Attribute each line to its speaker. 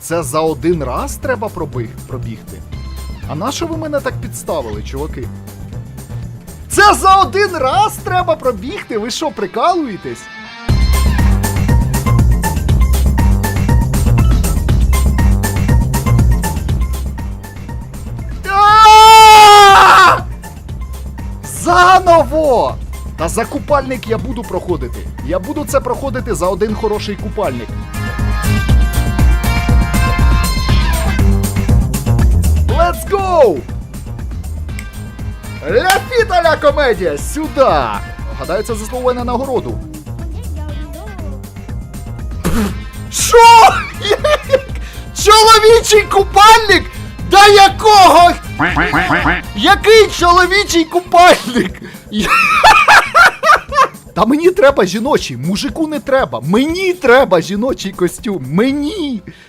Speaker 1: Це за один раз треба пробіг, пробігти. А на що ви мене так підставили, чуваки? Це за один раз треба пробігти? Ви що, прикалуєтесь? Заново! Та за купальник я буду проходити. Я буду це проходити за один хороший купальник. Go! Ля комедія! Сюди! Гадаю, це заслуговує на нагороду. Що? Чоловічий купальник? Да якого? Який чоловічий купальник? Та мені треба жіночий, мужику не треба. Мені треба жіночий костюм. Мені.